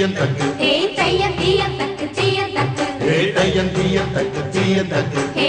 தீயன் தக்கு. ஹே தையம் தீயம் தக்கு தீயம் தக்கு. தையன் தீயன் தக்கு தீயன் தக்கு. ஹே